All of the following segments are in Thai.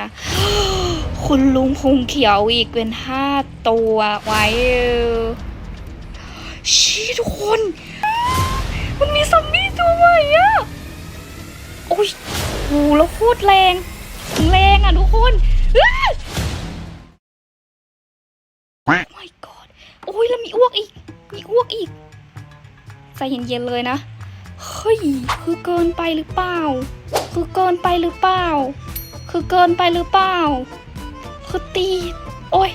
นะคุณลุงพงเขียวอีกเป็นห้าตัวไว้ชี้ทุกคน มันมีซอมบี้ตัวใหม่อะโอ้ยโหแล้วโคตรแรงแรงอะทุกคนอ้ my god โอ้ยแล้วมีอ้วกอีก มีอ้วกอีก ใจเย็นๆเลยนะ เฮ้ย คือเกินไปหรือเปล่า คือเกินไปหรือเปล่า คือเกินไปหรือเปล่า คือตี โอ้ย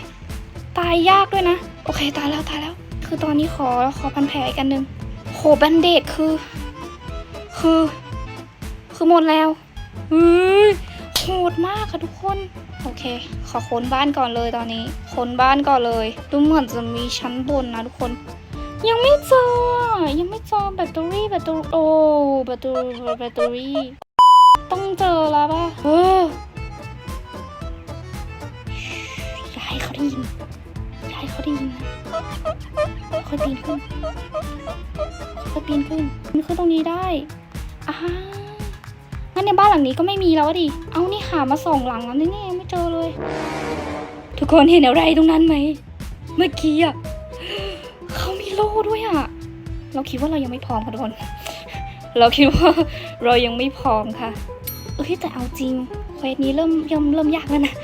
ตายยากด้วยนะ โอเคตายแล้วตายแล้ว คือตอนนี้ขอขอพันแผลอีกอันหนึ่งโหแบนเดดคือ คือ คือหมดแล้วเฮ้ยโหดมากค่ะทุกคน โอเค ขอค้นบ้านก่อนเลยตอนนี้ ค้นบ้านก่อนเลย ดูเหมือนจะมีชั้นบนนะทุกคน ยังไม่เจอ ยังไม่เจอแบตเตอรี่แบตเตอรี่โอ้แบตเตอรี่แบตเตอรี่ต้องเจอแล้วป่ะเออ ได้ยินยาให้เขาได้ยินนะค่อยปีนขึ้นค่อยปีนขึ้นปีนขึ้นตรงนี้ได้อ่างั้นในบ้านหลังนี้ก็ไม่มีแล้วดิ เอานี่หามาสองหลังแล้วนี่นี่ยังไม่เจอเลย ทุกคนเห็นอะไรตรงนั้นไหม เมื่อกี้อะเขามีโล่ด้วยอะเราคิดว่าเรายังไม่พร้อมค่ะทุกคน เราคิดว่าเรายังไม่พร้อมค่ะ เอ้ยแต่เอาจริง เควสนี้เริ่มเริ่มเริ่มยากแล้วนะ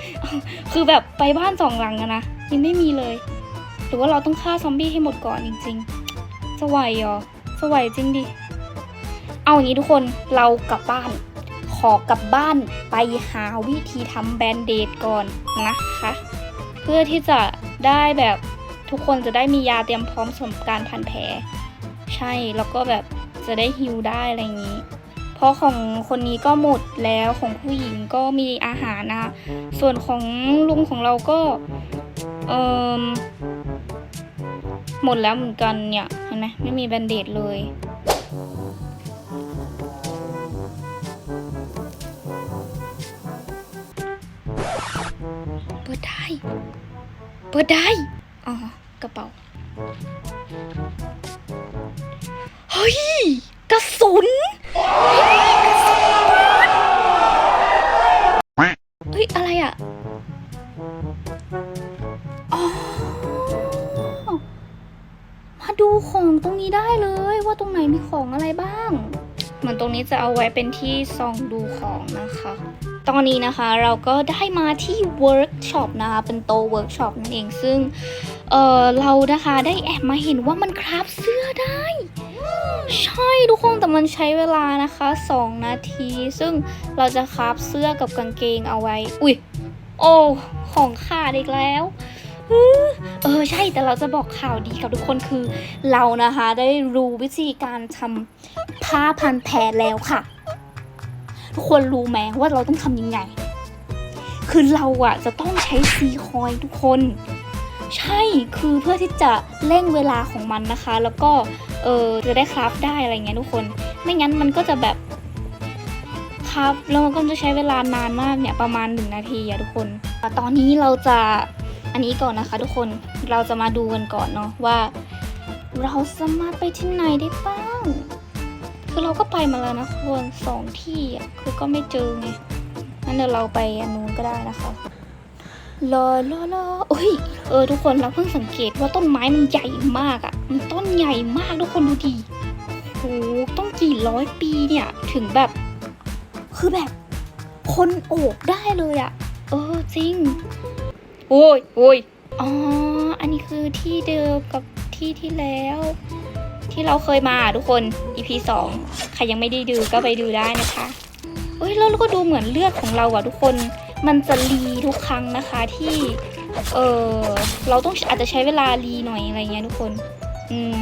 คือแบบไปบ้านสองหลังอะนะยังไม่มีเลย หรือว่าเราต้องฆ่าซอมบี้ให้หมดก่อนจริงๆจะไหวเหรอจะไหวจริงดิ เอาอย่างนี้ทุกคนเรากลับบ้าน ขอกลับบ้านไปหาวิธีทำแบนเดดก่อนนะคะ เพื่อที่จะได้แบบทุกคนจะได้มียาเตรียมพร้อมสำหรับการพันแผล ใช่แล้วก็แบบจะได้ฮิวได้อะไรอย่างนี้ เพราะของคนนี้ก็หมดแล้วของผู้หญิงก็มีอาหารนะคะส่วนของลุงของเราก็เออหมดแล้วเหมือนกันเนี่ยเห็นไหมไม่มีแบนเดดเลยเปิดได้เปิดได้อ๋อกระเป๋าเฮ้ยกระสุน เฮ้ย อะไรอะ อ๋อ มาดูของตรงนี้ได้เลยว่าตรงไหนมีของอะไรบ้าง เหมือนตรงนี้จะเอาไว้เป็นที่ส่องดูของนะคะ ตอนนี้นะคะเราก็ได้มาที่เวิร์กช็อปนะคะ เป็นโตเวิร์กช็อปนั่นเองซึ่งเออเรานะคะได้แอบมาเห็นว่ามันคราฟเสื้อได้ ใช่ทุกคนแต่มันใช้เวลานะคะ 2 นาที ซึ่งเราจะคราฟเสื้อกับกางเกงเอาไว้ อุ้ยโอ้ ของขาดอีกแล้ว เออใช่แต่เราจะบอกข่าวดีกับทุกคนคือ เรานะคะได้รู้วิธีการทำผ้าพันแผลแล้วค่ะ ทุกคนรู้ไหมว่าเราต้องทำยังไง คือเราอะจะต้องใช้ซีคอยทุกคน ใช่คือเพื่อที่จะเร่งเวลาของมันนะคะ แล้วก็เออจะได้คราฟได้อะไรเงี้ยทุกคน ไม่งั้นมันก็จะแบบคราฟแล้วมันก็จะใช้เวลานานมากเนี่ยประมาณหนึ่งนาทีอะทุกคน ตอนนี้เราจะ อันนี้ก่อนนะคะ ทุกคนเราจะมาดูกันก่อนเนาะว่า เราสามารถไปที่ไหนได้บ้างคือเราก็ไปมาแล้วนะควรสองที่อะคือก็ไม่เจอไงงั้นเดี๋ยวเราไปอันนู้นก็ได้นะคะรอรอรอเอ้ยเออทุกคนเราเพิ่งสังเกตว่าต้นไม้มันใหญ่มากอะ่ะ มันต้นใหญ่มากทุกคนดูดิโหต้องกี่ร้อยปีเนี่ย ถึงแบบ คือแบบ คนโอบได้เลยอะ่ะ เออจริง โอ้ยโอ้ยอ๋อ อันนี้คือที่เดิมกับที่ที่แล้ว ที่เราเคยมาทุกคน EP 2ใครยังไม่ได้ดูก็ไปดูได้นะคะเอ้ยแล้วเราก็ดูเหมือนเลือดของเราอะทุกคน มันจะรีทุกครั้งนะคะที่ เออเราต้องอาจจะใช้เวลารีหน่อยอะไรเงี้ยทุกคน อืม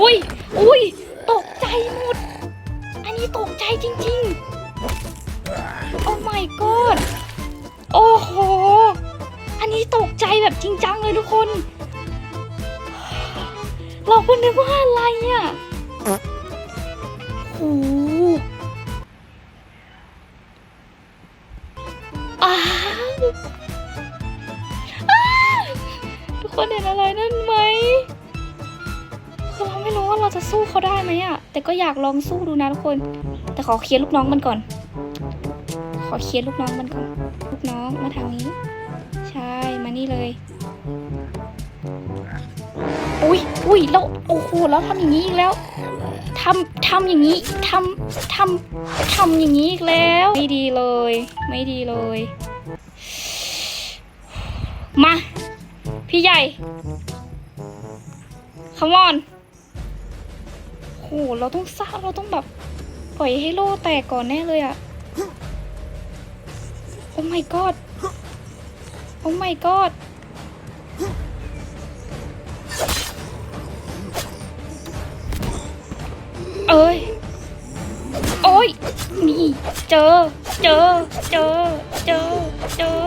อุ้ยอุ้ยตกใจหมด อันนี้ตกใจจริง ๆ โอ้ my god โอ้โห อันนี้ตกใจแบบจริงจังเลยทุกคน เราก็นึกว่าอะไรอะโอ้โหอ้าวอ้าวทุกคนเห็นอะไรนั่นไหมคือเราไม่รู้ว่าเราจะสู้เขาได้ไหมอะ แต่ก็อยากลองสู้ดูนะทุกคน แต่ขอเคลียร์ลูกน้องมันก่อน อเคลียร์ลูกน้องมันก่อนลูกน้องมาทางนี้ ใช่มานี่เลย อุ้ยอุ้ยแล้วโอ้โหแล้วทำอย่างนี้อีกแล้วทำทำอย่างนี้ทำทำทำอย่างนี้อีกแล้ว ไม่ดีเลย ไม่ดีเลย มา พี่ใหญ่ come on โหเราต้องสร้างเราต้องแบบปล่อยให้โล่แตกก่อนแน่เลยอะ โอ้ my god โอ้ my god เอ้ย โอ้ย นี่ เจอ เจอ เจอ เจอ เจอ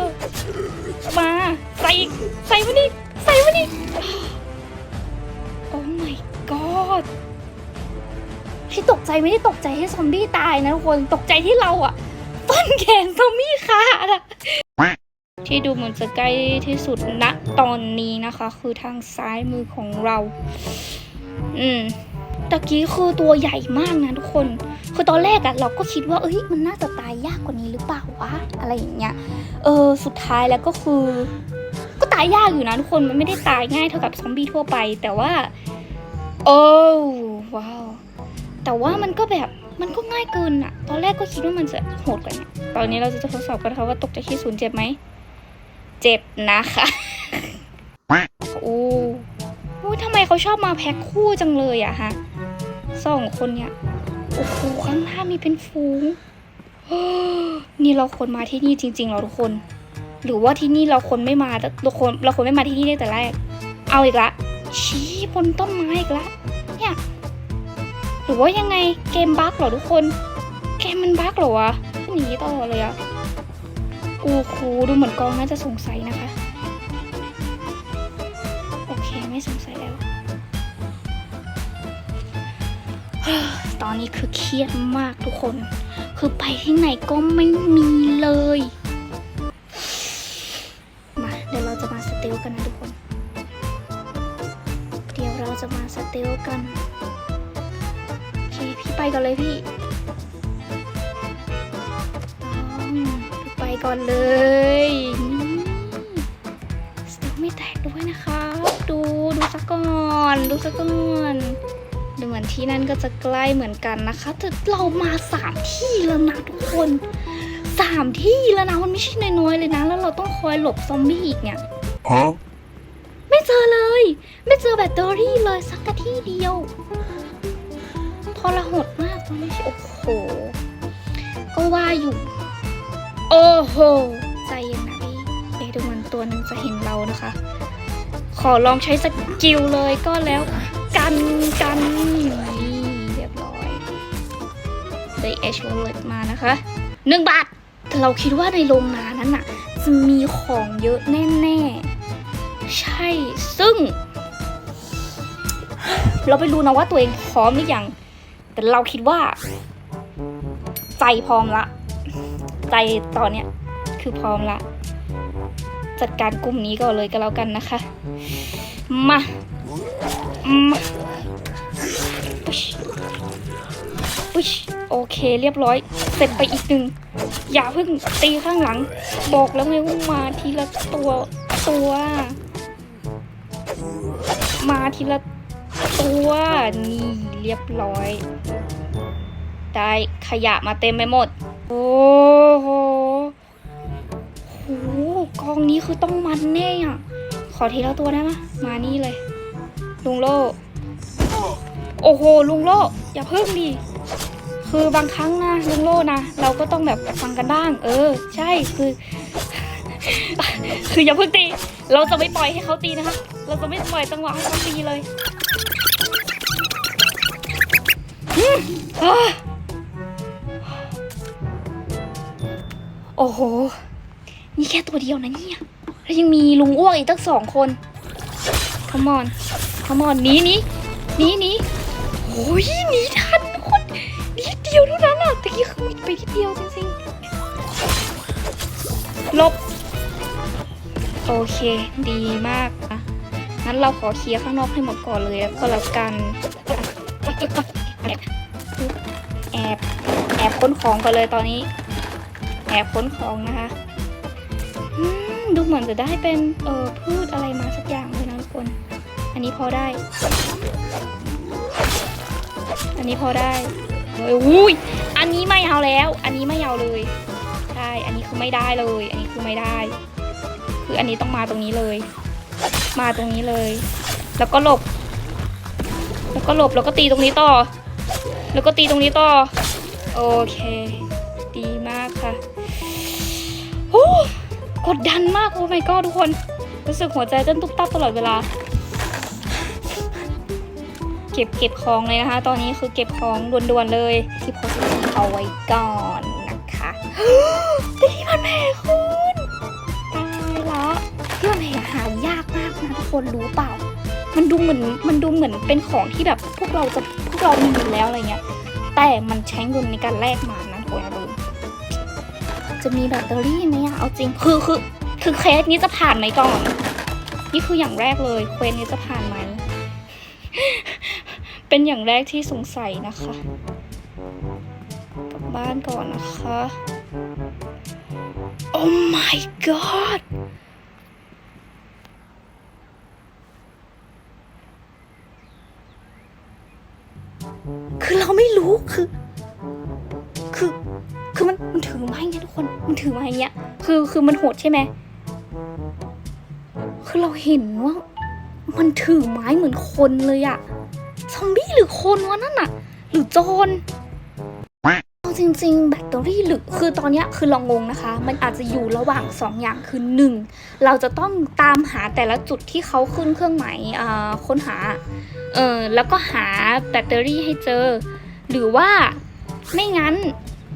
มา ใส่ใส่มานี่ใส่มานี่โอ้ my god ที่ตกใจไม่ได้ตกใจให้ซอมบี้ตายนะทุกคน ตกใจที่เราอะ ฟันแขนซอมบี้ขาดอะที่ดูเหมือนจะใกล้ที่สุดณตอนนี้นะคะ คือทางซ้ายมือของเรา อืมตะกี้คือตัวใหญ่มากนะทุกคน คือตอนแรกอะเราก็คิดว่า เอ้ย มันน่าจะตายยากกว่านี้หรือเปล่าวะ อะไรอย่างเงี้ย เออ สุดท้ายแล้วก็คือ ก็ตายยากอยู่นะทุกคน มันไม่ได้ตายง่ายเท่ากับซอมบี้ทั่วไป แต่ว่า โอ้ว้าว แต่ว่ามันก็แบบ มันก็ง่ายเกินอะตอนแรกก็คิดว่ามันจะโหดกว่านี้ตอนนี้เราจะทดสอบกันนะคะว่าตกจากที่ศูนย์เจ็บไหม เจ็บนะคะโอ้โอ้ยทำไมเขาชอบมาแพ็คคู่จังเลยอะฮะสองคนเนี่ย โอ้โห ข้างหน้ามีเป็นฟูงเฮ้อนี่เราควรมาที่นี่จริงๆเหรอทุกคน หรือว่าที่นี่เราควรไม่มาแต่เราควรเราควรไม่มาที่นี่ตั้งแต่แรก เอาอีกละ ชี้บนต้นไม้อีกละเนี่ย หรือว่ายังไงเกมบั๊กเหรอทุกคน เกมมันบั๊กเหรอวะหนีตลอดเลยอะโอ้โหดูเหมือนกองน่าจะสงสัยนะคะ โอเคไม่สงสัยแล้ว ตอนนี้คือเครียดมากทุกคน คือไปที่ไหนก็ไม่มีเลย ก่อนเลยพี่อืมพี่ไปก่อนเลยนี่สเตลไม่แตกด้วยนะคะดูดูสักก่อนดูสักก่อนดูเหมือนที่นั่นก็จะใกล้เหมือนกันนะคะแต่เรามาสามที่แล้วนะทุกคนสามที่แล้วนะมันไม่ใช่น้อยๆเลยนะ แล้วเราต้องคอยหลบซอมบี้อีกเนี่ย Huh? ไม่เจอเลย ไม่เจอแบตเตอรี่เลยสักกะที่เดียว ทรหดมากตอนนี้โอ้โห ก็ว่าอยู่ โอ้โห ใจเย็นนะพี่เดี๋ยวดูมันตัวหนึ่งจะเห็นเรานะคะ ขอลองใช้สกิลเลยก็แล้ว กันกันนี่เรียบร้อยได้เอชวอลเล็ตมานะคะหนึ่งบาทแต่เราคิดว่าในโรงงานนั้นน่ะ จะมีของเยอะแน่ ๆ ใช่ซึ่ง เราไปรู้นะว่าตัวเองพร้อมหรือยัง แต่เราคิดว่า ใจพร้อมละ ใจตอนเนี้ยคือพร้อมละ จัดการกลุ่มนี้ก่อนเลยก็แล้วกันนะคะ มามาปุ๊ชปุ๊ชโอเคเรียบร้อย เสร็จไปอีกหนึ่งอย่าเพิ่งตีข้างหลัง บอกแล้วไงว่ามาทีละตัวตัว มาทีละ ตัวนี่เรียบร้อย ได้ขยะมาเต็มไปหมด โอ้โหโหกองนี้คือต้องมันแน่อะขอทีละตัวได้ไหมมานี่เลย ลุงโลโอ้โห ลุงโลอย่าเพิ่งดิคือบางครั้งนะลุงโลนะ เราก็ต้องแบบฟังกันบ้าง เออ ใช่คือ คืออย่าเพิ่งตี เราจะไม่ปล่อยให้เขาตีนะคะ เราจะไม่ปล่อยจังหวะให้เขาตีเลย โอ้โห นี่แค่ตัวเดียวนะเนี่ย แล้วยังมีลุงอ้วกอีกตั้งสองคนขมอนขมอนหนีหนีหนีหนีโอ้ยหนีทันทุกคนนิดเดียวเท่านั้นอะตะกี้คือมีไปนิดเดียวจริงๆลบ โอเคดีมากนะงั้นเราขอเคลียร์ข้างนอกให้หมดก่อนเลยแล้วก็แล้วกัน แอบแอบค้นของกันเลยตอนนี้ แอบค้นของนะคะดูเหมือนจะได้เป็นเออพืชอะไรมาสักอย่างเลยนะทุกคน อันนี้พอได้ อันนี้พอได้เฮ้ยอุ้ยอันนี้ไม่เอาแล้ว อันนี้ไม่เอาเลยใช่อันนี้คือไม่ได้เลย อันนี้คือไม่ได้ คืออันนี้ต้องมาตรงนี้เลย มาตรงนี้เลย แล้วก็หลบ แล้วก็หลบแล้วก็ตีตรงนี้ต่อ แล้วก็ตีตรงนี้ต่อ โอเค ดีมากค่ะโอ้กดดันมาก โอ้ my god ทุกคน รู้สึกหัวใจเต้นตุ๊บตับตลอดเวลา เก็บเก็บของเลยนะคะ ตอนนี้คือเก็บของด่วนๆเลยที่โพสต์เอาไว้ก่อนนะคะตีพันแผลคุณตายละที่พันแผลหายากมากนะทุกคนรู้เปล่า มันดูเหมือนมันดูเหมือนเป็นของที่แบบพวกเราจะ พวกเรามีอยู่แล้วอะไรเงี้ย แต่มันใช้เงินในการแลกมานะทุกคนอย่าลืมจะมีแบตเตอรี่ไหมอะเอาจริงคือคือคือเคสนี้จะผ่านไหมก่อน นี่คืออย่างแรกเลยเควสนี้จะผ่านไหมเป็นอย่างแรกที่สงสัยนะคะกลับบ้านก่อนนะคะโอ้ my god คือเราไม่รู้คือ คือคือมันมันถือไม้ไงทุกคนมันถือไม้อย่างเงี้ย คือคือมันโหดใช่ไหมคือเราเห็นว่า มันถือไม้เหมือนคนเลยอะซอมบี้หรือคนวะนั่นอะหรือโจรเอาจริง ๆ แบตเตอรี่หรือคือตอนเนี้ยคือเรางงนะคะ มันอาจจะอยู่ระหว่างสองอย่างคือหนึ่งเราจะต้องตามหาแต่ละจุดที่เขาขึ้นเครื่องหมายค้นหา เออแล้วก็หาแบตเตอรี่ให้เจอ หรือว่าไม่งั้น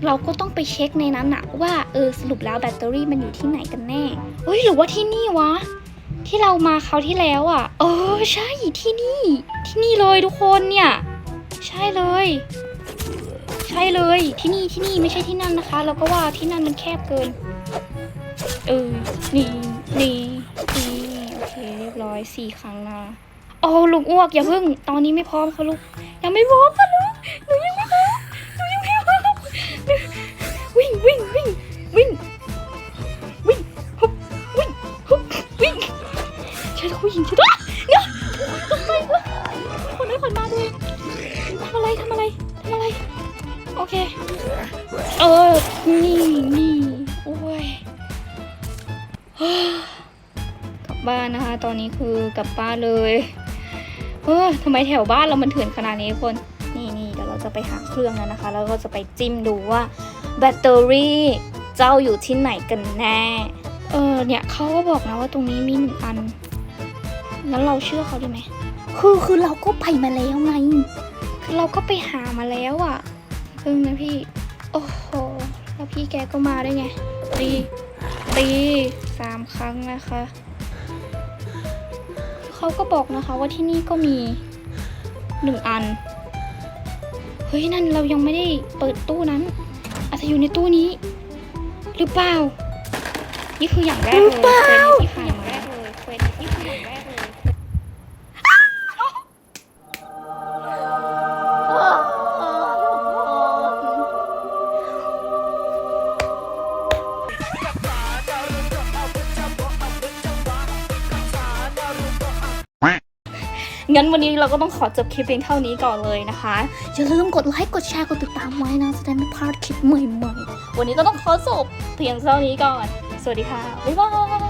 เราก็ต้องไปเช็คในนั้นอะว่าเออสรุปแล้วแบตเตอรี่มันอยู่ที่ไหนกันแน่เฮ้ยหรือว่าที่นี่วะ ที่เรามาคราวที่แล้วอะเออใช่ที่นี่ ที่นี่เลยทุกคนเนี่ย ใช่เลย ใช่เลยที่นี่ที่นี่ไม่ใช่ที่นั่นนะคะ เราก็ว่าที่นั่นมันแคบเกินเออนี่นี่นี่โอเคเรียบร้อยสี่ครั้งนะ โอ้ลุงอ้วกอย่าเพิ่ง ตอนนี้ไม่พร้อมค่ะลูกยังไม่พร้อมค่ะลูกหนูยังไม่พร้อมหนูยังไม่พร้อมวิ่งวิ่งวิ่งวิ่งวิ่งฮึบวิ่งฮึบวิ่งใช่ผู้หญิงใช่ไหมเนี่ยตกใจวะคนนั้นคนมาด้วยทำอะไรทำอะไรทำอะไรโอเคเออนี่นี่โอ้ยกลับบ้านนะคะ ตอนนี้คือกลับบ้านเลย เออทำไมแถวบ้านเรามันเถื่อนขนาดนี้ทุกคน นี่นี่เดี๋ยวเราจะไปหาเครื่องแล้วนะคะ แล้วก็จะไปจิ้มดูว่าแบตเตอรี่เจ้าอยู่ที่ไหนกันแน่ เออเนี่ยเขาก็บอกนะว่าตรงนี้มีหนึ่งอัน แล้วเราเชื่อเขาได้ไหม คือคือเราก็ไปมาแล้วไง คือเราก็ไปหามาแล้วอะ่ะครึ่งนะพี่ โอ้โห แล้วพี่แกก็มาได้ไง ตี ตีสามครั้งนะคะ เขาก็บอกนะคะว่าที่นี่ก็มีหนึ่งอัน เฮ้ยนั่นเรายังไม่ได้เปิดตู้นั้น อาจจะอยู่ในตู้นี้ หรือเปล่า นี่คืออย่างแรกเลยเควสนี้ที่ผ่า งั้นวันนี้เราก็ต้องขอจบคลิปเพียงเท่านี้ก่อนเลยนะคะ อย่าลืมกดไลค์กดแชร์กดติดตามไว้นะจะได้ไม่พลาดคลิปใหม่ๆวันนี้ก็ต้องขอจบเพียงเท่านี้ก่อน สวัสดีค่ะบ๊ายบาย